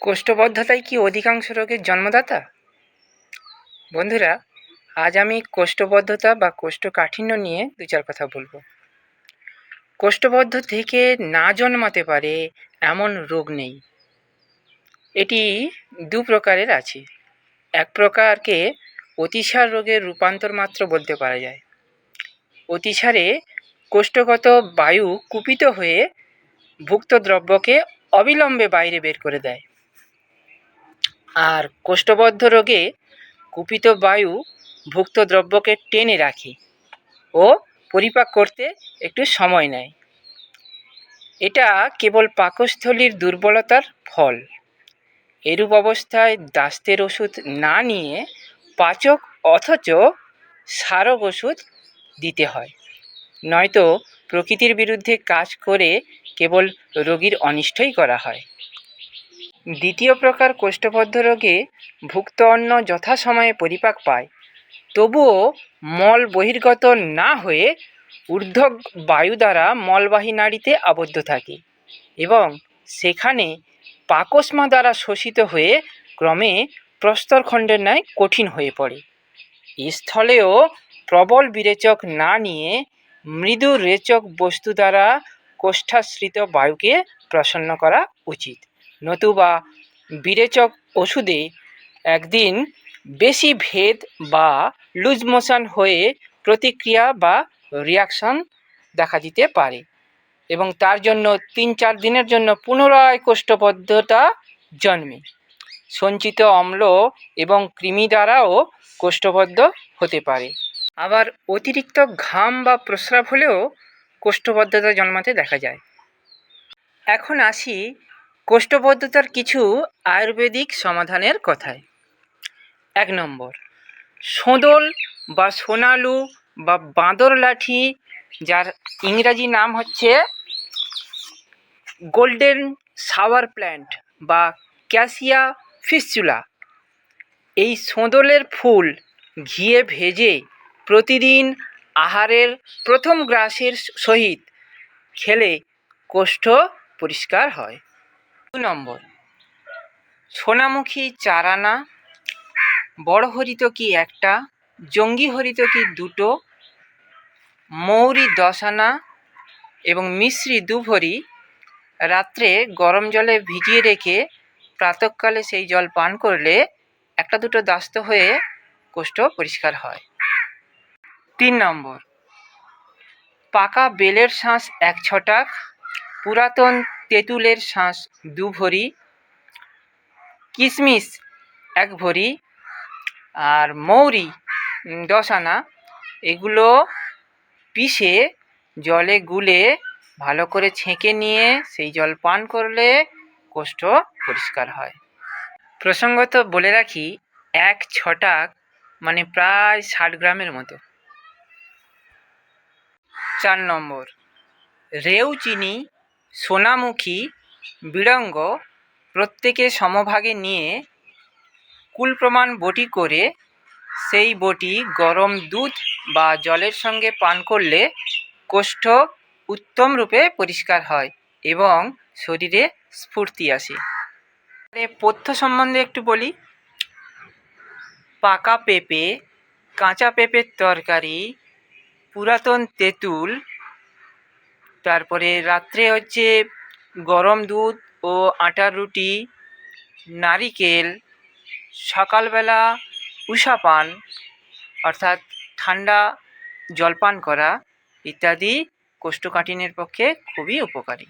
কোষ্ঠবদ্ধতাই কি অধিকাংশ রোগের জন্মদাতা? বন্ধুরা, আজ আমি কোষ্ঠবদ্ধতা বা কোষ্ঠকাঠিন্য নিয়ে দু চার কথা বলব। কোষ্ঠবদ্ধ থেকে না জন্মাতে পারে এমন রোগ নেই। এটি দু প্রকারের আছে। এক প্রকারকে অতিসার রোগের রূপান্তর মাত্র বলতে পারা যায়। অতিসারে কোষ্ঠগত বায়ু কুপিত হয়ে ভুক্ত দ্রব্যকে অবিলম্বে বাইরে বের করে দেয়। আর কোষ্ঠবদ্ধ রোগে কুপিত বায়ু ভুক্ত দ্রব্যকে টেনে রাখে ও পরিপাক করতে একটু সময় নেয়। এটা কেবল পাকস্থলীর দুর্বলতার ফল। এরূপ অবস্থায় দাস্তের ওষুধ না নিয়ে পাচক অথচ সারক ওষুধ দিতে হয়। নয়তো প্রকৃতির বিরুদ্ধে কাজ করে কেবল রোগীর অনিষ্টই করা হয়। দ্বিতীয় প্রকার কোষ্ঠবদ্ধ রোগে ভুক্ত অন্ন যথাসময়ে পরিপাক পায়। তবুও মল বহির্গত না হয়ে ঊর্ধ্ব বায়ু দ্বারা মলবাহী নাড়িতে আবদ্ধ থাকে এবং সেখানে পাকস্মা দ্বারা শোষিত হয়ে ক্রমে প্রস্তরখণ্ডের ন্যায় কঠিন হয়ে পড়ে। স্থলেও প্রবল বিরেচক না নিয়ে মৃদু রেচক বস্তু দ্বারা কোষ্ঠাশ্রিত বায়ুকে প্রসন্ন করা উচিত। নতুবা বিরেচক ওষুধে একদিন বেশি ভেদ বা লুজ মোশন হয়ে প্রতিক্রিয়া বা রিয়াকশন দেখা দিতে পারে এবং তার জন্য তিন চার দিনের জন্য পুনরায় কোষ্ঠবদ্ধতা জন্মে। সঞ্চিত অম্ল এবং কৃমি দ্বারাও কোষ্ঠবদ্ধ হতে পারে। আবার অতিরিক্ত ঘাম বা প্রস্রাব হলেও কোষ্ঠবদ্ধতা জন্মাতে দেখা যায়। এখন আসি কোষ্ঠবদ্ধতার কিছু আয়ুর্বেদিক সমাধানের কথায়। এক নম্বর, সোঁদল বা সোনালু বা বাঁদর লাঠি, যার ইংরাজি নাম হচ্ছে গোল্ডেন সাওয়ার প্ল্যান্ট বা ক্যাসিয়া ফিস্চুলা। এই সোঁদলের ফুল ঘিয়ে ভেজে প্রতিদিন আহারের প্রথম গ্রাসের সহিত খেলে কোষ্ঠ পরিষ্কার হয়। দু নম্বর। সোনামুখী চারানা বড় হরিত কি একটা জঙ্গি হরিত কি দুটো, মৌরি দশ আনা এবং মিশ্রি দু ভরি রাত্রে গরম জলে ভিজিয়ে রেখে প্রাতঃকালে সেই জল পান করলে একটা দুটো দাস্ত হয়ে কোষ্ঠ পরিষ্কার হয়। তিন নম্বর। পাকা বেলের শাঁস এক ছটাক, পুরাতন তেঁতুলের শাঁস দু ভরি কিশমিশ এক ভরি, আর মৌরি দশ আনা। এগুলো পিষে জলে গুলে ভালো করে ছেঁকে নিয়ে সেই জল পান করলে কোষ্ঠ পরিষ্কার হয়। প্রসঙ্গত বলে রাখি, এক ছটাক মানে প্রায় ষাট গ্রামের মতো। চার নম্বর, রেউ চিনি সোনামুখী বিড়ঙ্গ প্রত্যেকে সমভাগে নিয়ে কুল প্রমাণ বটি করে সেই বটি গরম দুধ বা জলের সঙ্গে পান করলে কোষ্ঠ উত্তম রূপে পরিষ্কার হয় এবং শরীরে স্ফূর্তি আসে। পথ্য সম্বন্ধে একটু বলি। পাকা পেঁপে, কাঁচা পেঁপের তরকারি, পুরাতন তেঁতুল তারপরে রাত্রে হচ্ছে গরম দুধ ও আটার রুটি, নারিকেল, সকালবেলা উষা পান, অর্থাৎ ঠান্ডা জলপান করা ইত্যাদি কোষ্ঠকাঠিন্যের পক্ষে খুবই উপকারী।